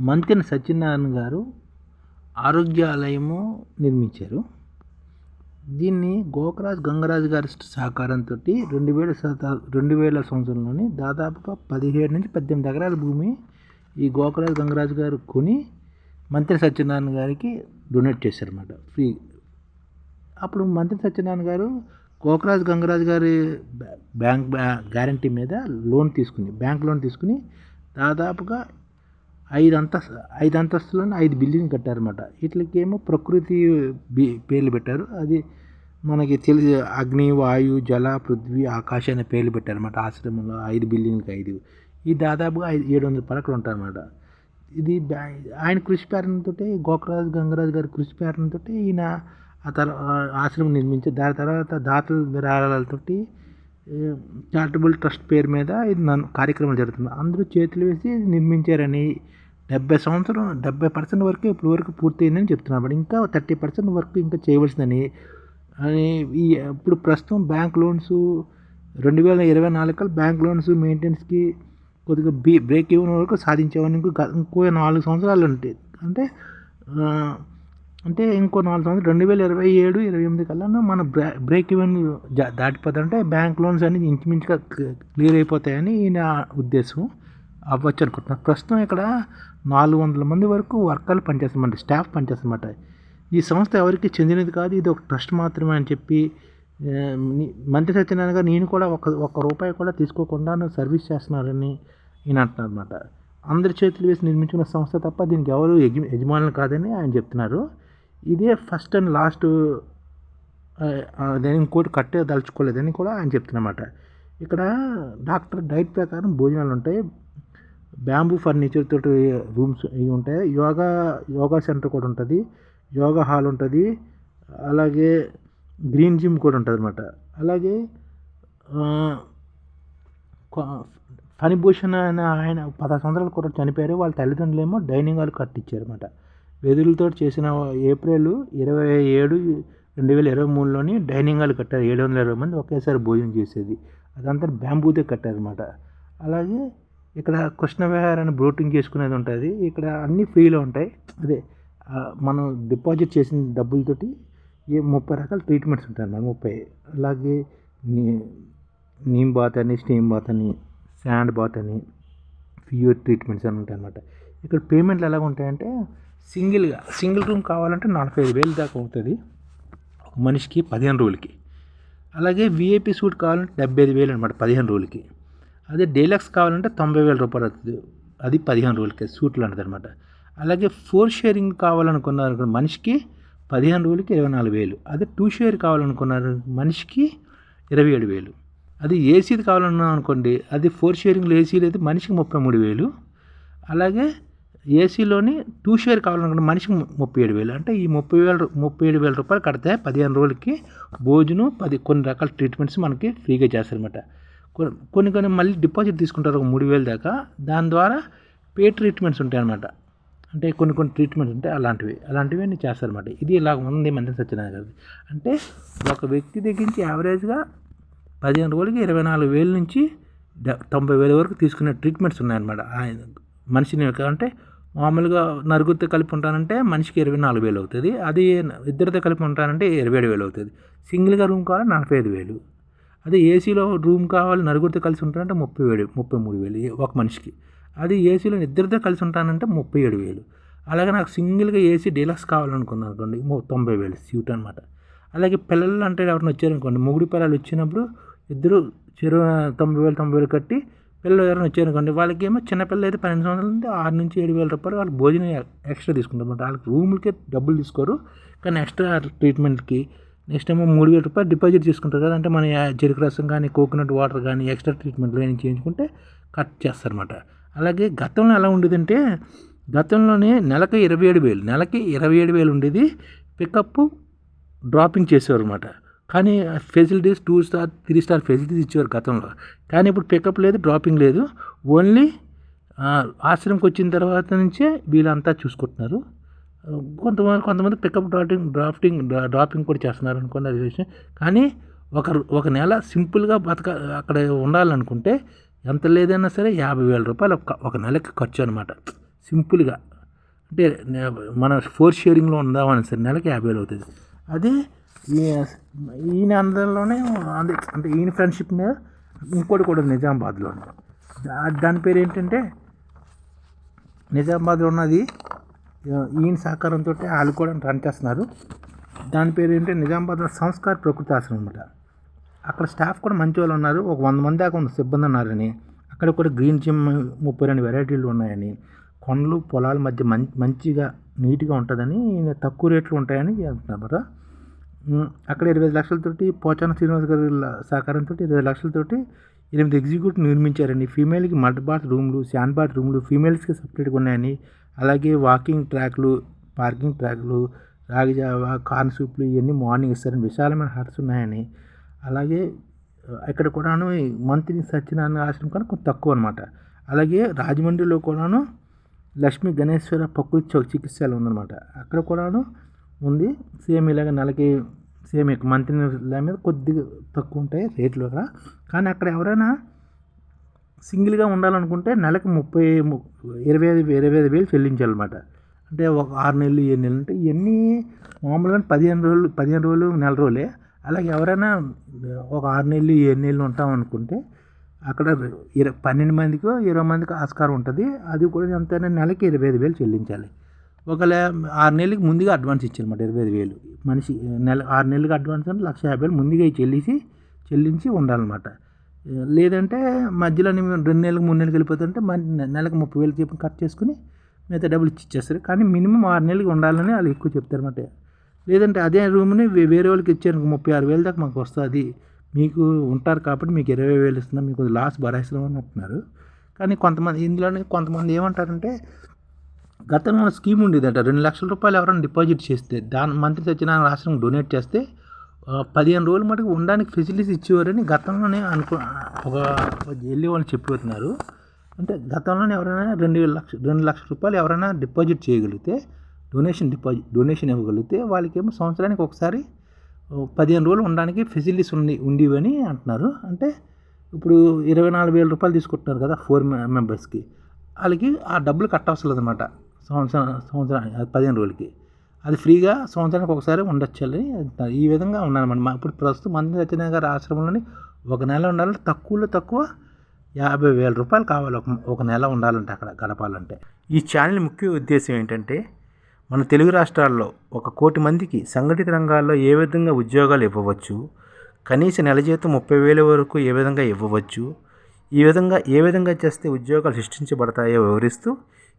మంతెన సత్యనారాయణ గారు ఆరోగ్యాలయము నిర్మించారు. దీన్ని గోకరాజ్ గంగరాజు గారి సహకారంతో రెండు వేల రెండు వేల సంవత్సరంలోని దాదాపుగా పదిహేడు నుంచి పద్దెనిమిది ఎకరాల భూమి ఈ గోకరాజ్ గంగరాజు గారు కొని మంత్రి సత్యనారాయణ గారికి డొనేట్ చేశారన్నమాట. ఫ్రీ. అప్పుడు మంత్రి సత్యనారాయణ గారు గోకరాజు గంగరాజు గారి బ్యాంక్ గ్యారంటీ మీద లోన్ తీసుకుని బ్యాంక్ లోన్ తీసుకుని దాదాపుగా ఐదు అంతస్తు ఐదు అంతస్తులను ఐదు బిల్డింగ్ కట్టారన్నమాట. వీటికేమో ప్రకృతి బి పేర్లు పెట్టారు. అది మనకి తెలిసి అగ్ని వాయు జల పృథ్వీ ఆకాశ అనే పేర్లు పెట్టారన్నమాట ఆశ్రమంలో. ఐదు బిల్డింగ్లకి ఐదు. ఈ దాదాపుగా ఐదు ఏడు వందల పడకలు ఉంటారన్నమాట. ఇది ఆయన కృషి ప్రేరణతో గోకరాజు గంగరాజు గారి కృషి ప్రేరణతో ఈయన ఆ తర్వాత ఆశ్రమం నిర్మించి దాని తర్వాత దాతల విరాళాలతోటి చారిటబుల్ ట్రస్ట్ పేరు మీద ఇది నన్ను కార్యక్రమాలు జరుగుతుంది. అందరూ చేతులు వేసి నిర్మించారని డెబ్బై సంవత్సరం డెబ్బై పర్సెంట్ వరకు ఇప్పుడు వరకు పూర్తయిందని చెప్తున్నారు ఇంకా థర్టీ పర్సెంట్ వర్క్ ఇంకా చేయవలసిందని. అని ఈ ఇప్పుడు ప్రస్తుతం బ్యాంక్ లోన్స్ రెండు వేల ఇరవై నాలుగు కల్లా బ్యాంక్ లోన్స్ మెయింటెనెన్స్కి కొద్దిగా బీ బ్రేక్ ఈవెన్ వరకు సాధించేవాడిని ఇంకో ఇంకో నాలుగు సంవత్సరాలు ఉంటాయి అంటే అంటే ఇంకో నాలుగు సంవత్సరాలు రెండు వేల ఇరవై ఏడు ఇరవై ఎనిమిది కల్లా మన బ్రే బ్రేక్ ఈవెన్ దాటిపోతుంటే బ్యాంక్ లోన్స్ అన్ని ఇంచుమించుగా క్లియర్ అయిపోతాయని ఈయన ఉద్దేశం. అవ్వచ్చు అనుకుంటున్నాను ప్రస్తుతం ఇక్కడ నాలుగు వందల మంది వరకు వర్కర్లు పనిచేస్తామంట స్టాఫ్ పనిచేస్తామన్నమాట ఈ సంస్థ ఎవరికి చెందినది కాదు ఇది ఒక ట్రస్ట్ మాత్రమే అని చెప్పి మంత్రి సత్యనారాయణ గారు నేను కూడా ఒక ఒక్క రూపాయి కూడా తీసుకోకుండా సర్వీస్ చేస్తున్నారని ఈయన అంటున్నారు అనమాట అందరి చేతులు వేసి నిర్మించుకున్న సంస్థ తప్ప దీనికి ఎవరు యజ యజమానులు కాదని ఆయన చెప్తున్నారు. ఇదే ఫస్ట్ అండ్ లాస్ట్ నేను ఇంకోటి కట్టే దలుచుకోలేదని కూడా ఆయన చెప్తున్నమాట. ఇక్కడ డాక్టర్ డైట్ ప్రకారం భోజనాలు ఉంటాయి. బ్యాంబూ ఫర్నిచర్ తోటి రూమ్స్ ఇవి ఉంటాయి. యోగా యోగా సెంటర్ కూడా ఉంటుంది. యోగా హాల్ ఉంటుంది. అలాగే గ్రీన్ జిమ్ కూడా ఉంటుంది అనమాట అలాగే ఫణిభూషణ్ అనే ఆయన పదహారు సంవత్సరాల కూడా చనిపోయారు. వాళ్ళ తల్లిదండ్రులు ఏమో డైనింగ్ హాల్ కట్టించారు అనమాట వెదురులతో చేసిన ఏప్రిల్ ఇరవై ఏడు రెండు వేల ఇరవై మూడులోని డైనింగ్ హాల్ కట్టారు. ఏడు వందల ఇరవై మంది ఒకేసారి భోజనం చేసేది. అదంతా బ్యాంబూతే కట్టారు అనమాట అలాగే ఇక్కడ కృష్ణ విహారాన్ని బ్రోటింగ్ చేసుకునేది ఉంటుంది. ఇక్కడ అన్నీ ఫ్రీలో ఉంటాయి. అదే మనం డిపాజిట్ చేసిన డబ్బులతోటి ఏ ముప్పై రకాల ట్రీట్మెంట్స్ ఉంటాయి అన్నమాట ముప్పై. అలాగే నీ నీమ్ బాత్ అని స్టీమ్ బాత్ అని శాండ్ బాత్ అని ఫ్యూర్ ట్రీట్మెంట్స్ అని ఉంటాయి అన్నమాట. ఇక్కడ పేమెంట్లు ఎలా ఉంటాయంటే సింగిల్గా సింగిల్ రూమ్ కావాలంటే నలభై ఐదు వేలు దాకా అవుతుంది. ఒక మనిషికి పదిహేను రోజులకి అలాగే విఐపి సూట్ కావాలంటే డెబ్బై ఐదు వేలు అనమాట పదిహేను రోజులకి అదే డీలక్స్ కావాలంటే తొంభై వేల రూపాయలు అవుతుంది. అది పదిహేను రోజులకి సూట్ లాంటిది అనమాట అలాగే ఫోర్ షేరింగ్ కావాలనుకున్నారు మనిషికి పదిహేను రోజులకి ఇరవై నాలుగు వేలు. అదే టూ షేర్ కావాలనుకున్నారు మనిషికి ఇరవై ఏడు వేలు. అది ఏసీది కావాలన్నా అనుకోండి అది ఫోర్ షేరింగ్లో ఏసీలు అయితే మనిషికి ముప్పై మూడు వేలు. అలాగే ఏసీలోని టూ షేర్ కావాలనుకుంటే మనిషికి ముప్పై ఏడు వేలు. అంటే ఈ ముప్పై వేల ముప్పై ఏడు వేల రూపాయలు కడితే పదిహేను రోజులకి భోజనం పది కొన్ని రకాల ట్రీట్మెంట్స్ మనకి ఫ్రీగా చేస్తారనమాట కొన్ని కొన్ని మళ్ళీ డిపాజిట్ తీసుకుంటారు ఒక మూడు వేలు దాకా. దాని ద్వారా పే ట్రీట్మెంట్స్ ఉంటాయి అనమాట అంటే కొన్ని కొన్ని ట్రీట్మెంట్స్ ఉంటాయి అలాంటివి. అలాంటివి అన్నీ చేస్తారన్నమాట. ఇది ఇలా ఉంది మంచి సత్యనారాయణ గారిది. అంటే ఒక వ్యక్తి దగ్గర నుంచి యావరేజ్గా పదిహేను రోజులకి ఇరవై నాలుగు వేల నుంచి తొంభై వేల వరకు తీసుకునే ట్రీట్మెంట్స్ ఉన్నాయన్నమాట. ఆయన మనిషిని అంటే మామూలుగా నరుగుతో కలిపి ఉంటానంటే మనిషికి ఇరవై నాలుగు వేలు అవుతుంది. అది ఇద్దరితో కలిపి ఉంటానంటే ఇరవై ఏడు వేలు అవుతుంది. సింగిల్గా రూమ్ కావాలి నలభై ఐదు వేలు. అదే ఏసీలో రూమ్ కావాలి నలుగురితో కలిసి ఉంటానంటే ముప్పై ఏడు ముప్పై మూడు వేలు ఒక మనిషికి. అది ఏసీలో ఇద్దరితో కలిసి ఉంటానంటే ముప్పై ఏడు వేలు. అలాగే నాకు సింగిల్గా ఏసీ డీలక్స్ కావాలనుకున్నాను అనుకోండి తొంభై వేలు సీట్ అనమాట అలాగే పిల్లలు అంటే ఎవరైనా వచ్చారనుకోండి మొగుడు పిల్లలు వచ్చినప్పుడు ఇద్దరు చెరు తొంభై వేలు తొంభై వేలు కట్టి పిల్లలు ఎవరైనా వచ్చారనుకోండి వాళ్ళకి ఏమో చిన్నపిల్లలు అయితే పన్నెండు సంవత్సరాలు అంటే ఆరు నుంచి ఏడు వేల రూపాయలు వాళ్ళకి భోజనం ఎక్స్ట్రా తీసుకుంటారు. అనమాట వాళ్ళకి రూములకే డబ్బులు తీసుకోరు కానీ ఎక్స్ట్రా ట్రీట్మెంట్కి నెక్స్ట్ ఏమో మూడు వేల రూపాయలు డిపాజిట్ చేసుకుంటారు కదా అంటే మన చెరుకు రసం కానీ కోకోనట్ వాటర్ కానీ ఎక్స్ట్రా ట్రీట్మెంట్లు కానీ చేయించుకుంటే కట్ చేస్తారన్నమాట. అలాగే గతంలో ఎలా ఉండేదంటే గతంలోనే నెలకు ఇరవై ఏడు వేలు నెలకి ఇరవై ఏడు వేలు ఉండేది పికప్ డ్రాపింగ్ చేసేవారు అనమాట కానీ facilities two star three star facilities ఇచ్చేవారు గతంలో. కానీ ఇప్పుడు పికప్ లేదు డ్రాపింగ్ లేదు ఓన్లీ ఆశ్రమంకి వచ్చిన తర్వాత నుంచే వీళ్ళంతా చూసుకుంటున్నారు. కొంతమంది కొంతమంది పికప్ డ్రాఫ్టింగ్ డ్రాఫ్టింగ్ డ్రాపింగ్ కూడా చేస్తున్నారు అనుకోండి అది విషయం. కానీ ఒక ఒక నెల సింపుల్గా బతక అక్కడ ఉండాలనుకుంటే ఎంత లేదన్నా సరే యాభై వేల రూపాయలు ఒక ఒక నెలకి ఖర్చు అనమాట సింపుల్గా అంటే మన ఫోర్ షేరింగ్లో ఉందామని సరే నెలకి యాభై వేలు అవుతుంది. అదే ఈయన అందరిలోనే అదే అంటే ఈయన ఫ్రెండ్షిప్ మీద ఇంకోటి కూడా నిజామాబాద్లో దాని పేరు ఏంటంటే నిజామాబాద్లో ఉన్నది ఈయన సహకారంతో వాళ్ళు కూడా రన్ చేస్తున్నారు. దాని పేరు ఏంటంటే నిజామాబాద్లో సంస్కార్ ప్రకృతి ఆశ్రమం అనమాట అక్కడ స్టాఫ్ కూడా మంచి వాళ్ళు ఉన్నారు. ఒక వంద మంది దాకా ఉన్న సిబ్బంది ఉన్నారని. అక్కడ కూడా గ్రీన్ జిమ్ ముప్పై రెండు వెరైటీలు ఉన్నాయని. కొండలు పొలాల మధ్య మం మంచిగా నీట్గా ఉంటుందని తక్కువ రేట్లు ఉంటాయని అంటున్నారు. అక్కడ ఇరవై లక్షలతోటి పోచాన శ్రీనివాస్ గారి సహకారంతో ఇరవై లక్షలతోటి ఎనిమిది ఎగ్జిక్యూటివ్ నిర్మించారండి. ఫీమేల్కి మడ్ బాత్ రూమ్లు శాండ్ బాత్ రూమ్లు ఫీమేల్స్కి సపరేట్గా ఉన్నాయని అలాగే వాకింగ్ ట్రాక్లు పార్కింగ్ ట్రాక్లు రాగిజావా కార్న్ సూప్లు ఇవన్నీ మార్నింగ్ ఇస్తారని విశాలమైన హట్స్ ఉన్నాయని అలాగే ఇక్కడ కూడాను మంత్రి సత్యనారాయణ ఆశ్రమం కన్నా కొంచెం తక్కువ అనమాట అలాగే రాజమండ్రిలో కూడాను లక్ష్మీ గణేశ్వర ప్రకృతి చికిత్సలు ఉందన్నమాట. అక్కడ కూడాను ఉంది. సేమ్ ఇలాగ నెలకి సేమ్ మంత్లీ మంత్రి మీద కొద్దిగా తక్కువ ఉంటాయి రేట్లు అక్కడ. కానీ అక్కడ ఎవరైనా సింగిల్గా ఉండాలనుకుంటే నెలకు ముప్పై ము- ఇరవై ఐదు ఇరవై ఐదు వేలు చెల్లించాలన్నమాట. అంటే ఒక ఆరు నెలలు ఏడు నెలలు అంటే ఇవన్నీ మామూలుగా పదిహేను రోజులు పదిహేను రోజులు నెల రోజులే. అలాగే ఎవరైనా ఒక ఆరు నెలలు ఏడు నెలలు ఉంటాం అనుకుంటే అక్కడ ఇరవై పన్నెండు మందికి ఇరవై మందికి ఆస్కారం ఉంటుంది. అది కూడా ఎంతైనా నెలకి ఇరవై ఐదు వేలు చెల్లించాలి. ఒకవేళ ఆరు నెలలకి ముందుగా అడ్వాన్స్ ఇచ్చారన్నమాట ఇరవై ఐదు వేలు. మనిషి నెల ఆరు నెలలకు అడ్వాన్స్ అంటే లక్ష యాభై వేలు ముందుగా చెల్లించి చెల్లించి ఉండాలన్నమాట. లేదంటే మధ్యలో మేము రెండు నెలలకు మూడు నెలలకు వెళ్ళిపోతుంటే నెలకు ముప్పై వేలు చెప్పి కట్ చేసుకుని మిగతా డబ్బులు ఇచ్చేస్తారు. కానీ మినిమం ఆరు నెలలకు ఉండాలని వాళ్ళు ఎక్కువ చెప్తారన్నమాట లేదంటే అదే రూమ్ని వేరే వాళ్ళకి ఇచ్చారు ముప్పై ఆరు వేలు దాకా మాకు వస్తుంది. మీకు ఉంటారు కాబట్టి మీకు ఇరవై వేలు ఇస్తున్నాం మీకు లాస్ భరాయిస్తున్నాం అని అంటున్నారు కానీ కొంతమంది ఇందులోనే కొంతమంది ఏమంటారంటే గతంలో స్కీమ్ ఉండేదంట. రెండు లక్షల రూపాయలు ఎవరైనా డిపాజిట్ చేస్తే దాని మంత్రి సత్యనారాయణ రాష్ట్రం డొనేట్ చేస్తే పదిహేను రోజుల మటుకు ఉండడానికి ఫెసిలిటీస్ ఇచ్చేవారని గతంలోనే అనుకో ఒక వెళ్ళే వాళ్ళు చెప్పిపోతున్నారు. అంటే గతంలోనే ఎవరైనా రెండు లక్ష రెండు లక్షల రూపాయలు ఎవరైనా డిపాజిట్ చేయగలిగితే డొనేషన్ డిపాజిట్ డొనేషన్ ఇవ్వగలిగితే వాళ్ళకేమో సంవత్సరానికి ఒకసారి పదిహేను రోజులు ఉండడానికి ఫెసిలిటీస్ ఉండి ఉండేవని అంటున్నారు. అంటే ఇప్పుడు ఇరవై నాలుగు వేల రూపాయలు తీసుకుంటున్నారు కదా ఫోర్ మెంబర్స్కి. వాళ్ళకి ఆ డబ్బులు కట్ అవసరం లేదన్నమాట. సంవత్సరం సంవత్సరం పదిహేను రోజులకి. అది ఫ్రీగా సంవత్సరానికి ఒకసారి ఉండొచ్చని ఈ విధంగా ఉన్నానమాట మా ఇప్పుడు ప్రస్తుతం మంది సత్యనారాయణ గారి ఆశ్రమంలోని ఒక నెల ఉండాలంటే తక్కువలో తక్కువ యాభై వేల రూపాయలు కావాలి. ఒక ఒక నెల ఉండాలంటే అక్కడ గడపాలంటే. ఈ ఛానల్ ముఖ్య ఉద్దేశం ఏంటంటే మన తెలుగు రాష్ట్రాల్లో ఒక కోటి మందికి సంఘటిత రంగాల్లో ఏ విధంగా ఉద్యోగాలు ఇవ్వవచ్చు కనీస నెల జీతం ముప్పై వేల వరకు ఏ విధంగా ఇవ్వవచ్చు ఈ విధంగా ఏ విధంగా చేస్తే ఉద్యోగాలు సృష్టించబడతాయో వివరిస్తూ